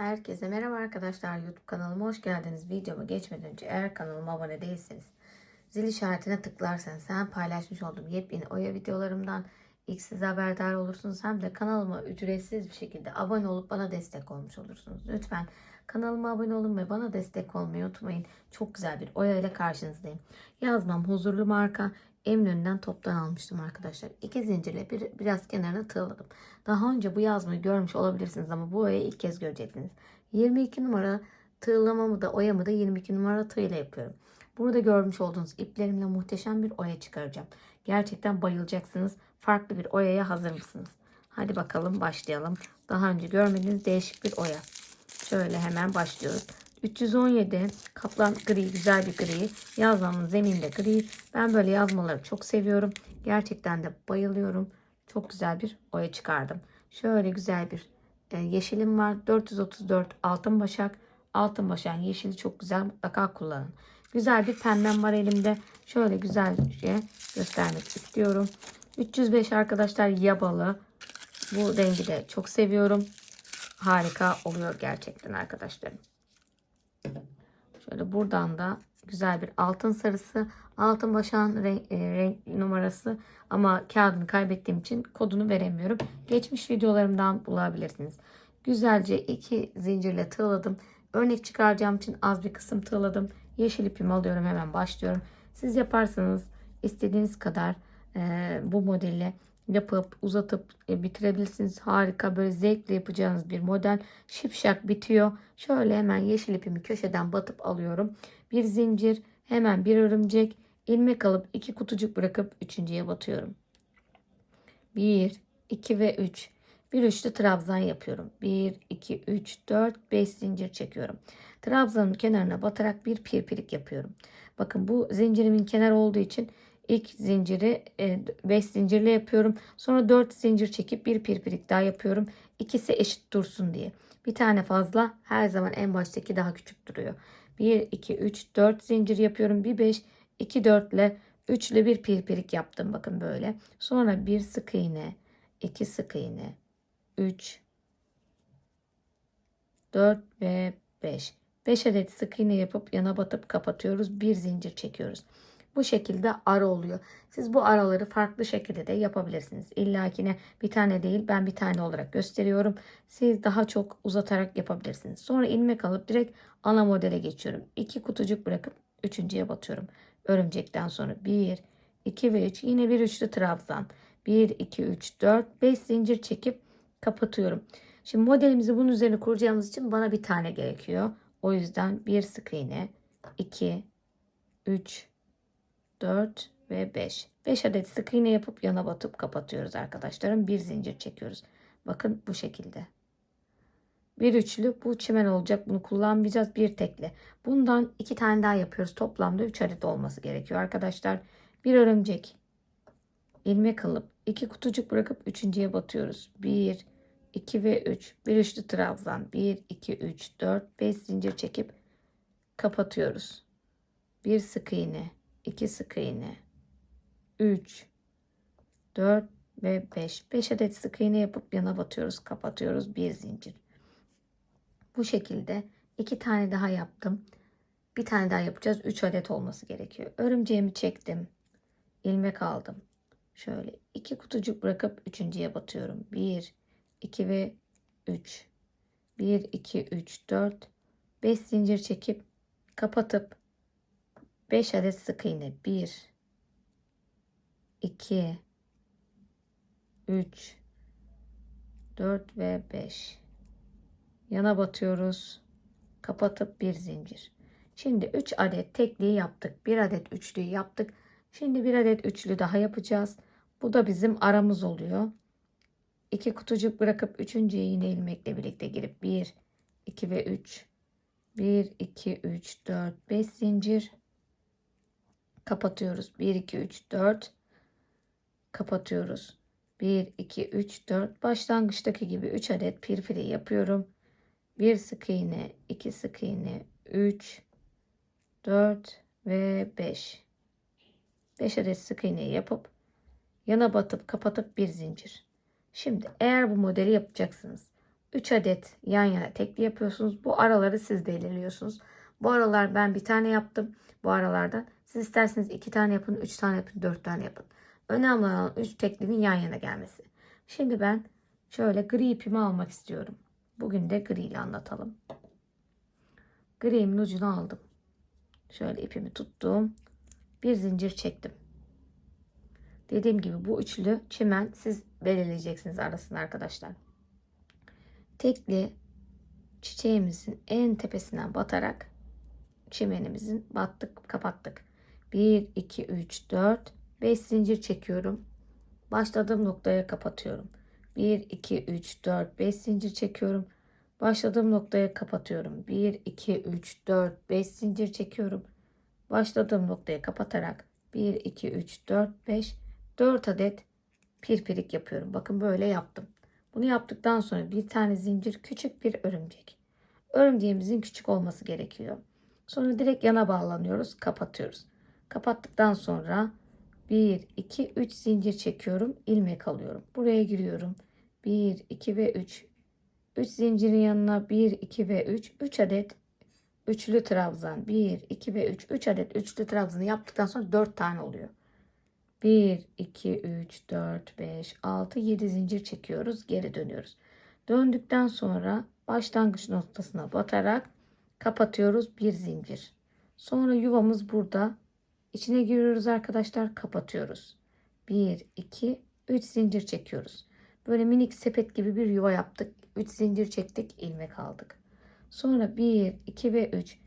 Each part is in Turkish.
Herkese merhaba arkadaşlar YouTube kanalıma hoş geldiniz. Videoma geçmeden önce eğer kanalıma abone değilseniz zil işaretine tıklarsanız hem paylaşmış olduğum yepyeni oya videolarımdan ilk siz haberdar olursunuz hem de kanalıma ücretsiz bir şekilde abone olup bana destek olmuş olursunuz. Lütfen kanalıma abone olun ve bana destek olmayı unutmayın. Çok güzel bir oya ile karşınızdayım. Yazmam huzurlu marka Eminönü'nden toptan almıştım arkadaşlar. İki zincirle bir, biraz kenarına tığladım. Daha önce bu yazmayı görmüş olabilirsiniz ama bu oyayı ilk kez göreceksiniz. 22 numara tığlamamı da oyamı da 22 numara tığ ile yapıyorum. Burada görmüş olduğunuz iplerimle muhteşem bir oya çıkaracağım. Gerçekten bayılacaksınız. Farklı bir oyaya hazır mısınız? Hadi bakalım başlayalım. Daha önce görmediğiniz değişik bir oya. Şöyle hemen başlıyoruz. 317 kaplan gri güzel bir gri. Yazmamın zeminde gri. Ben böyle yazmaları çok seviyorum. Gerçekten de bayılıyorum. Çok güzel bir oya çıkardım. Şöyle güzel bir e, yeşilim var. 434 altın başak. Altın başak yeşili çok güzel. Mutlaka kullanın. Güzel bir pembem var elimde. Şöyle güzelce göstermek istiyorum. 305 arkadaşlar yabalı. Bu rengi de çok seviyorum. Harika oluyor gerçekten arkadaşlarım. Şöyle buradan da güzel bir altın sarısı. Altın başağın renk, e, renk numarası ama kağıdını kaybettiğim için kodunu veremiyorum. Geçmiş videolarımdan bulabilirsiniz. Güzelce iki zincirle tığladım. Örnek çıkaracağım için az bir kısım tığladım. Yeşil ipimi alıyorum hemen başlıyorum. Siz yaparsanız istediğiniz kadar e, bu modelle yapıp uzatıp e, bitirebilirsiniz. Harika böyle zevkle yapacağınız bir model. Şipşak bitiyor. Şöyle hemen yeşil ipimi köşeden batıp alıyorum. Bir zincir hemen bir örümcek ilmek alıp iki kutucuk bırakıp üçüncüye batıyorum. 1 2 ve 3 bir üçlü trabzan yapıyorum. 1 2 3 4 5 zincir çekiyorum. Trabzanın kenarına batarak bir pirpirik yapıyorum. Bakın bu zincirimin kenar olduğu için ilk zinciri 5 zincirle yapıyorum. Sonra 4 zincir çekip bir pirpirik daha yapıyorum. İkisi eşit dursun diye. Bir tane fazla her zaman en baştaki daha küçük duruyor. 1 2 3 4 zincir yapıyorum. Bir 5 2 4 ile 3 ile bir pirpirik yaptım bakın böyle. Sonra bir sık iğne, 2 sık iğne, 3 4 ve 5. 5 adet sık iğne yapıp yana batıp kapatıyoruz. Bir zincir çekiyoruz. Bu şekilde ara oluyor. Siz bu araları farklı şekilde de yapabilirsiniz. İlla ki bir tane değil ben bir tane olarak gösteriyorum. Siz daha çok uzatarak yapabilirsiniz. Sonra ilmek alıp direkt ana modele geçiyorum. İki kutucuk bırakıp üçüncüye batıyorum. Örümcekten sonra 1, 2 ve 3 yine bir üçlü trabzan. 1, 2, 3, 4, 5 zincir çekip kapatıyorum. Şimdi modelimizi bunun üzerine kuracağımız için bana bir tane gerekiyor. O yüzden bir sık iğne, 2, 3, 4 ve 5. 5 adet sık iğne yapıp yana batıp kapatıyoruz arkadaşlarım. Bir zincir çekiyoruz. Bakın bu şekilde. Bir üçlü bu çimen olacak. Bunu kullanmayacağız. Bir tekli. Bundan iki tane daha yapıyoruz. Toplamda 3 adet olması gerekiyor arkadaşlar. Bir örümcek. ilmek alıp iki kutucuk bırakıp üçüncüye batıyoruz. 1, 2 ve 3. Bir üçlü trabzan. 1, 2, 3, 4, 5 zincir çekip kapatıyoruz. Bir sık iğne. 2 sık iğne. 3, 4 ve 5. 5 adet sık iğne yapıp yana batıyoruz. Kapatıyoruz. Bir zincir. Bu şekilde iki tane daha yaptım. Bir tane daha yapacağız. 3 adet olması gerekiyor. Örümceğimi çektim. ilmek aldım. Şöyle iki kutucuk bırakıp üçüncüye batıyorum. 1, 2 ve 3. 1, 2, 3, 4. 5 zincir çekip kapatıp 5 adet sık iğne. 1, 2, 3, 4 ve 5. Yana batıyoruz. Kapatıp bir zincir. Şimdi 3 adet tekliği yaptık. 1 adet üçlüyü yaptık. Şimdi bir adet üçlü daha yapacağız. Bu da bizim aramız oluyor. 2 kutucuk bırakıp üçüncüye yine ilmekle birlikte girip 1, 2 ve 3. 1, 2, 3, 4, 5 zincir. Kapatıyoruz. 1, 2, 3, 4. Kapatıyoruz. 1, 2, 3, 4. Başlangıçtaki gibi 3 adet pirpiri yapıyorum. 1 sık iğne, 2 sık iğne, 3, 4 ve 5. 5 adet sık iğne yapıp yana batıp kapatıp bir zincir. Şimdi eğer bu modeli yapacaksınız. 3 adet yan yana tekli yapıyorsunuz. Bu araları siz belirliyorsunuz. Bu aralar ben bir tane yaptım. Bu aralardan. Siz isterseniz 2 tane yapın, 3 tane yapın, 4 tane yapın. Önemli olan 3 teklinin yan yana gelmesi. Şimdi ben şöyle gri ipimi almak istiyorum. Bugün de gri ile anlatalım. Gri'min ucunu aldım. Şöyle ipimi tuttum. Bir zincir çektim. Dediğim gibi bu üçlü çimen siz belirleyeceksiniz arasında arkadaşlar. Tekli çiçeğimizin en tepesinden batarak çimenimizin battık kapattık. 1 2 3 4 5 zincir çekiyorum. Başladığım noktaya kapatıyorum. 1 2 3 4 5 zincir çekiyorum. Başladığım noktaya kapatıyorum. 1 2 3 4 5 zincir çekiyorum. Başladığım noktaya kapatarak 1 2 3 4 5 4 adet pirpirik yapıyorum. Bakın böyle yaptım. Bunu yaptıktan sonra bir tane zincir küçük bir örümcek. Örümceğimizin küçük olması gerekiyor. Sonra direkt yana bağlanıyoruz. Kapatıyoruz. Kapattıktan sonra 1, 2, 3 zincir çekiyorum. ilmek alıyorum. Buraya giriyorum. 1, 2 ve 3. 3 zincirin yanına 1, 2 ve 3. 3 adet üçlü trabzan. 1, 2 ve 3. 3 adet üçlü trabzanı yaptıktan sonra 4 tane oluyor. 1, 2, 3, 4, 5, 6, 7 zincir çekiyoruz. Geri dönüyoruz. Döndükten sonra başlangıç noktasına batarak kapatıyoruz. Bir zincir. Sonra yuvamız burada. İçine giriyoruz arkadaşlar. Kapatıyoruz. 1, 2, 3 zincir çekiyoruz. Böyle minik sepet gibi bir yuva yaptık. 3 zincir çektik. ilmek aldık. Sonra 1, 2 ve 3.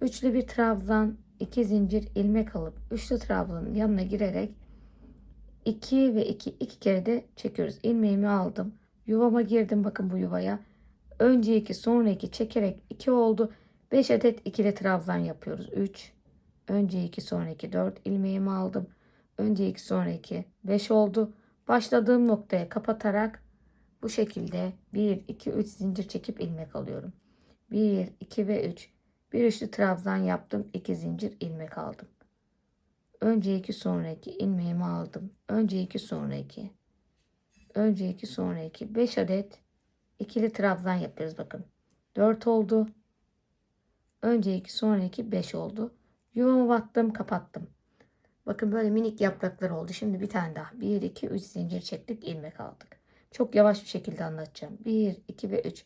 Üçlü bir trabzan, 2 zincir ilmek alıp üçlü trabzanın yanına girerek 2 ve 2 iki kere de çekiyoruz. İlmeğimi aldım. Yuvama girdim bakın bu yuvaya. Önce 2 sonra 2 çekerek 2 oldu. 5 adet ikili trabzan yapıyoruz. 3 önce 2 sonra 2 4 ilmeğimi aldım. Önce 2 sonra 2 5 oldu. Başladığım noktaya kapatarak bu şekilde 1 2 3 zincir çekip ilmek alıyorum. 1 2 ve 3 bir üçlü trabzan yaptım. 2 zincir ilmek aldım. Önce 2 sonra 2 ilmeğimi aldım. Önce 2 sonra 2. Önce 2 sonra 2. 5 adet ikili trabzan yapıyoruz bakın. 4 oldu. Önce 2 sonra 2 5 oldu. Yuvamı battım kapattım. Bakın böyle minik yapraklar oldu. Şimdi bir tane daha. 1 2 3 zincir çektik ilmek aldık. Çok yavaş bir şekilde anlatacağım. 1 2 ve 3.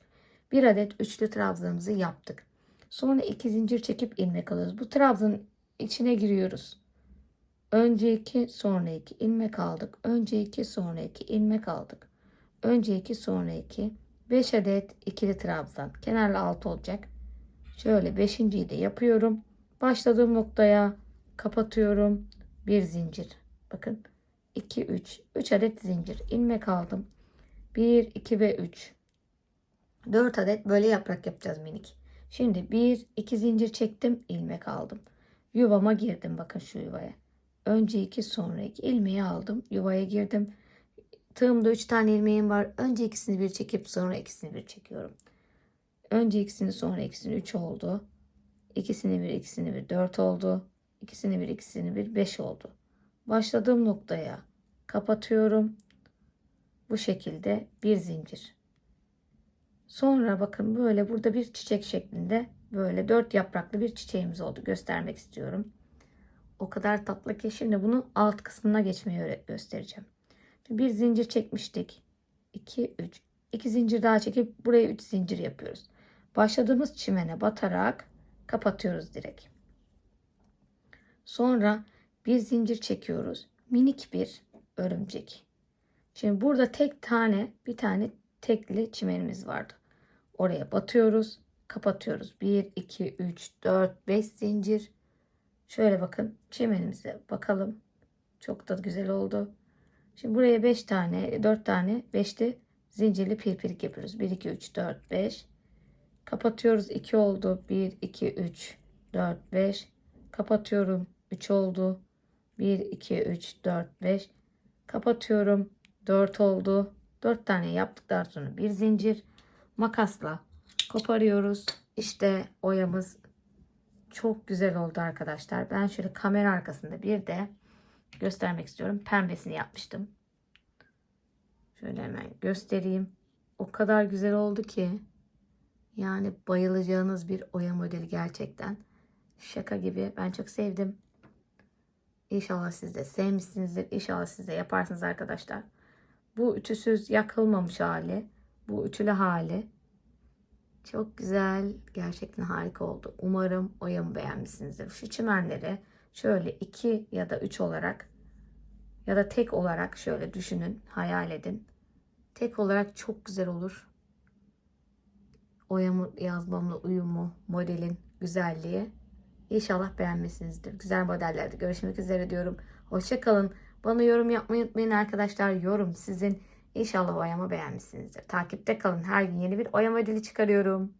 Bir adet üçlü trabzanımızı yaptık. Sonra 2 zincir çekip ilmek alıyoruz. Bu trabzanın içine giriyoruz. Önce 2 sonra 2 ilmek aldık. Önce 2 sonra 2 ilmek aldık. Önce 2 sonra 2 5 adet ikili trabzan. Kenarlı alt olacak. Şöyle 5.yi de yapıyorum. Başladığım noktaya kapatıyorum. Bir zincir. Bakın 2 3 3 adet zincir. ilmek aldım. 1 2 ve 3 4 adet böyle yaprak yapacağız minik. Şimdi 1 2 zincir çektim, ilmek aldım. Yuvama girdim bakın şu yuvaya. Önce 2 sonra 2 ilmeği aldım. Yuvaya girdim. Tığımda 3 tane ilmeğim var. Önce ikisini bir çekip sonra ikisini bir çekiyorum. Önce ikisini sonra ikisini 3 oldu. İkisini bir ikisini bir 4 oldu. İkisini bir ikisini bir 5 oldu. Başladığım noktaya kapatıyorum. Bu şekilde bir zincir. Sonra bakın böyle burada bir çiçek şeklinde böyle dört yapraklı bir çiçeğimiz oldu. Göstermek istiyorum. O kadar tatlı ki şimdi bunu alt kısmına geçmeyi göstereceğim. Bir zincir çekmiştik. 2 3 2 zincir daha çekip buraya 3 zincir yapıyoruz. Başladığımız çimene batarak kapatıyoruz direkt. Sonra bir zincir çekiyoruz. Minik bir örümcek. Şimdi burada tek tane bir tane tekli çimenimiz vardı. Oraya batıyoruz. Kapatıyoruz. 1, 2, 3, 4, 5 zincir. Şöyle bakın çimenimize bakalım. Çok da güzel oldu. Şimdi buraya 5 tane, 4 tane, 5'li zincirli pirpirik yapıyoruz. 1, 2, 3, 4, 5. Kapatıyoruz. 2 oldu. 1, 2, 3, 4, 5. Kapatıyorum. 3 oldu. 1, 2, 3, 4, 5. Kapatıyorum. 4 oldu. 4 tane yaptıktan sonra bir zincir makasla koparıyoruz. İşte oyamız çok güzel oldu arkadaşlar. Ben şöyle kamera arkasında bir de göstermek istiyorum. Pembesini yapmıştım. Şöyle hemen göstereyim. o kadar güzel oldu ki. Yani bayılacağınız bir oya modeli gerçekten. Şaka gibi. Ben çok sevdim. İnşallah siz de sevmişsinizdir. İnşallah siz de yaparsınız arkadaşlar. Bu ütüsüz yakılmamış hali. Bu ütülü hali. Çok güzel. Gerçekten harika oldu. Umarım oyamı beğenmişsinizdir. Şu çimenleri şöyle iki ya da üç olarak ya da tek olarak şöyle düşünün, hayal edin. Tek olarak çok güzel olur. Oyamı yazmamla uyumu, modelin güzelliği. İnşallah beğenmişsinizdir. Güzel modellerde görüşmek üzere diyorum. Hoşçakalın. Bana yorum yapmayı unutmayın arkadaşlar. Yorum sizin. İnşallah oyamı beğenmişsinizdir. Takipte kalın. Her gün yeni bir oya modeli çıkarıyorum.